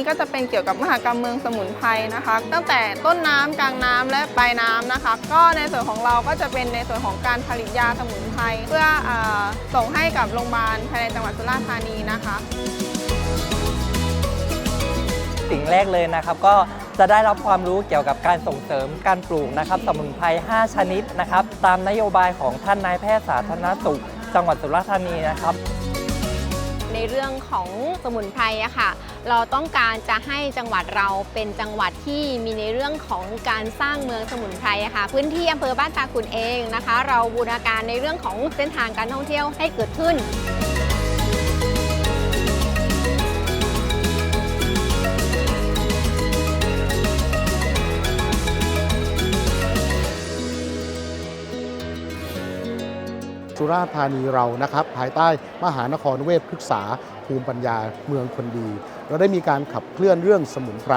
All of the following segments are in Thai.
ี้ก็จะเป็นเกี่ยวกับมหกรรมเมืองสมุนไพรนะคะ ตั้งแต่ต้นน้ำกลางน้ำและปลายน้ำนะคะ ก็ในส่วนของเราก็จะเป็นในส่วนของการผลิตยาสมุนไพรเพื่ออส่งให้กับโรงพยาบาลภายในจังหวัดสุราษฎร์ธานีนะคะสิ่งแรกเลยนะครับก็จะได้รับความรู้เกี่ยวกับการส่งเสริมการปลูกนะครับสมุนไพร 5 ชนิดนะครับ ตามนโยบายของท่านนายแพทย์สาธารณสุข จังหวัดสุราษฎร์ธานีนะครับ ในเรื่องของสมุนไพรอะค่ะ เราต้องการจะให้จังหวัดเราเป็นจังหวัดที่มีในเรื่องของการสร้างเมืองสมุนไพรอะค่ะ พื้นที่อำเภอบ้านตาขุนเองนะคะ เราบูรณาการในเรื่องของเส้นทางการท่องเที่ยวให้เกิดขึ้น สุราษฎร์ธานีเรานะครับ ภายใต้มหานครเวทพฤกษาภูมิปัญญาเมืองคนดี เราได้มีการขับเคลื่อนเรื่องสมุนไพร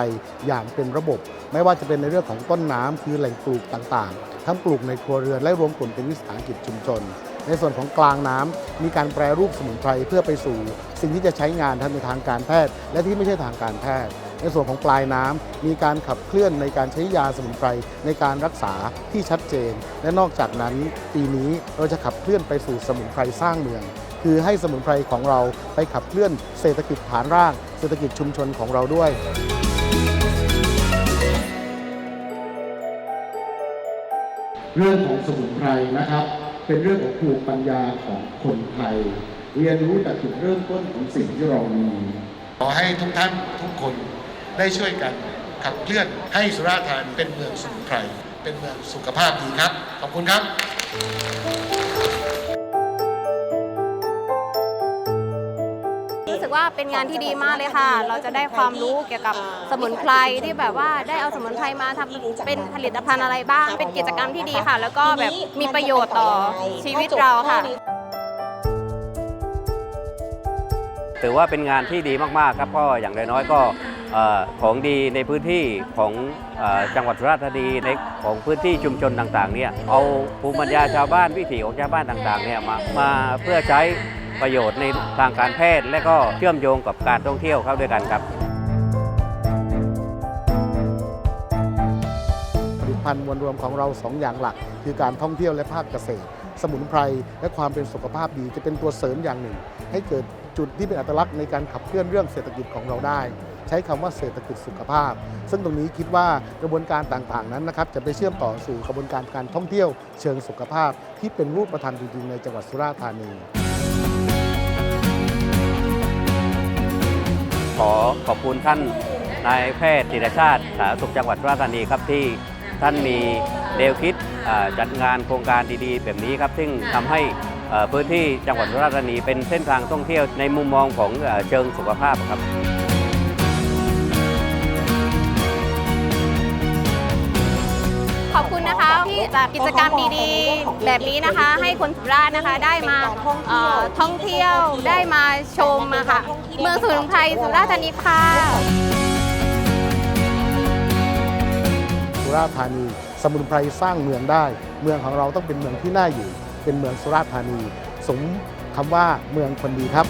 อย่างเป็นระบบ ไม่ว่าจะเป็นในเรื่องของต้นน้ำคือแหล่งปลูกต่างๆ ทั้งปลูกในครัวเรือนและรวมกลุ่มเป็นวิสาหกิจชุมชน ในส่วนของกลางน้ำมีการแปรรูปสมุนไพรเพื่อไปสู่ สิ่งที่จะใช้งานทั้งในทางการแพทย์ และที่ไม่ใช่ทางการแพทย์ ในส่วนของปลายน้ำมีการขับเคลื่อนในการใช้ยาสมุนไพรในการรักษาที่ชัดเจน และนอกจากนั้นปีนี้เราจะขับเคลื่อนไปสู่สมุนไพรสร้างเมือง คือให้สมุนไพรของเราไปขับเคลื่อนเศรษฐกิจฐานรากเศรษฐกิจชุมชนของเราด้วยเรื่องของสมุนไพรนะครับ เป็นเรื่องของภูมิปัญญาของคนไทย เรียนรู้จากจุดเริ่มต้นของสิ่งที่เรามี ขอให้ทุกท่านทุกคน ได้ช่วยกันขับเคลื่อนให้สุราษฎร์ธานีเป็นเมืองสมุนไพร เป็นเมืองสุขภาพดีครับ ขอบคุณครับรู้สึกว่าเป็นงานที่ดีมากเลยค่ะ เราจะได้ความรู้เกี่ยวกับสมุนไพรที่แบบว่าได้เอาสมุนไพรมาทำเป็นผลิตภัณฑ์อะไรบ้าง เป็นกิจกรรมที่ดีค่ะ แล้วก็แบบมีประโยชน์ต่อชีวิตเราค่ะ ถือว่าเป็นงานที่ดีมากๆครับ ก็อย่างน้อยๆก็เอ่อ ของดีในพื้นที่ของอจังหวัดสุราษฎร์ธานีในของพื้นที่ชุมชนต่างๆเนี่ยเอาภูมิปัญญาชาวบ้านวิถีของชาวบ้านต่างๆเนี่ยมามาเพื่อใช้ประโยชน์ในทางการแพทย์ และก็เชื่อมโยงกับการท่องเที่ยวเข้าด้วยกันครับผลิตภัณฑ์มวลรวมของเราสองอย่างหลัก คือการท่องเที่ยวและภาคเกษตร สมุนไพรและความเป็นสุขภาพดีจะเป็นตัวเสริมอย่างหนึ่ง ให้เกิดจุดที่เป็นอัตลักษณ์ในการขับเคลื่อนเรื่องเศรษฐกิจของเราได้ ใช้คำว่าเศรษฐกิจสุขภาพ ซึ่งตรงนี้คิดว่ากระบวนการต่างๆนั้นนะครับจะไปเชื่อมต่อสู่กระบวนการการท่องเที่ยวเชิงสุขภาพ ที่เป็นรูปธรรมจริงๆในจังหวัดสุราษฎร์ธานีขอขอบคุณท่านนายแพทย์จิรชาติสาธารณสุขจังหวัดสุราษฎร์ธานีครับที่ท่านมีแนวคิดจัดงานโครงการดีๆ แบบนี้ครับ ซึ่งทำให้พื้นที่จังหวัดสุราษฎร์ธานีเป็นเส้นทางท่องเที่ยวในมุมมองของเชิงสุขภาพครับ ที่จัดกิจกรรมดีๆ แบบนี้นะคะ ให้คนสุราษฎร์นะคะได้มาเอ่อท่องเที่ยวได้มาชมอะค่ะ เมืองสมุนไพรสุราษฎร์ธานีค่ะสุราษฎร์ธานี สมุนไพรสร้างเมืองได้ เมืองของเราต้องเป็นเมืองที่น่าอยู่ เป็นเมืองสุราษฎร์ธานี สมคำว่าเมืองคนดีครับ